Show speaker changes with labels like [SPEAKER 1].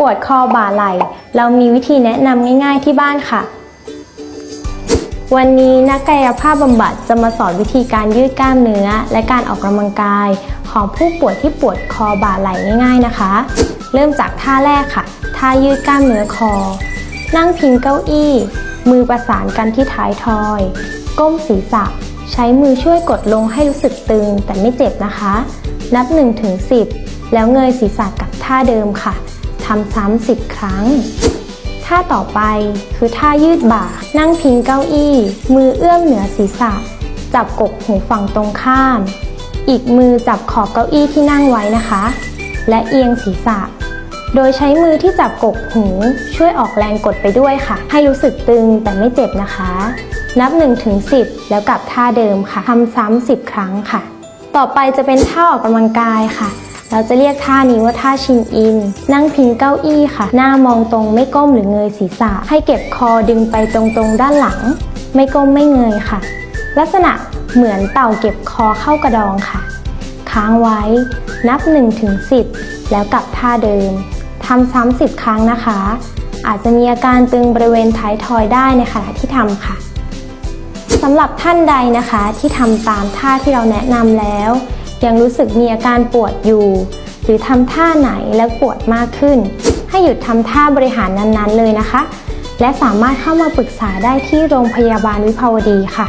[SPEAKER 1] ปวดคอบ่าไหล่เรามีวิธีแนะนำง่าย ๆที่บ้านค่ะ วันนี้นักกายภาพบำบัดจะมาสอนวิธีการยืดกล้ามเนื้อ และการออกกำลังกาย ของผู้ป่วยที่ปวดคอบ่าไหล่ง่าย ๆนะคะ เริ่มจากท่าแรกค่ะท่ายืดกล้ามเนื้อคอ นั่งพิงเก้าอี้ มือประสานกันที่ท้ายทอย ก้มศีรษะ ใช้มือช่วยกดลงให้รู้สึกตึงแต่ไม่เจ็บนะคะ นับ1ถึง10 แล้วเงยศีรษะกลับท่าเดิมค่ะ ทำซ้ำ10ครั้ง ท่าต่อไปคือท่ายืดบ่า นั่งพิงเก้าอี้ มือเอื้อมเหนือศีรษะ จับกกหูฝั่งตรงข้าม อีกมือจับขอบเก้าอี้ที่นั่งไว้นะคะ และเอียงศีรษะ โดยใช้มือที่จับกกหูช่วยออกแรงกดไปด้วยค่ะ ให้รู้สึกตึงแต่ไม่เจ็บนะคะ นับ1ถึง10 แล้วกลับท่าเดิมค่ะทำซ้ำ10 ครั้งค่ะ ต่อไปจะเป็นท่าออกกำลังกายค่ะ เราจะเรียกท่านี้ว่าท่าชินอิน นั่งพิงเก้าอี้ค่ะ หน้ามองตรงไม่ก้มหรือเงยศีรษะ ให้เก็บคอดึงไปตรงๆด้านหลัง ไม่ก้มไม่เงยค่ะ ลักษณะเหมือนเต่าเก็บคอเข้ากระดองค่ะ ค้างไว้นับ1ถึง10 แล้วกลับท่าเดิมทำซ้ำ10 ครั้งนะคะ อาจจะมีอาการตึงบริเวณท้ายทอยได้ในขณะที่ทำค่ะสำหรับท่านใดนะคะที่ทำตามท่าที่เราแนะนำแล้ว ยังรู้สึกมีอาการปวดอยู่ หรือทำท่าไหนแล้วปวดมากขึ้น ให้หยุดทำท่าบริหารนั้นๆเลยนะคะ และสามารถเข้ามาปรึกษาได้ที่โรงพยาบาลวิภาวดีค่ะ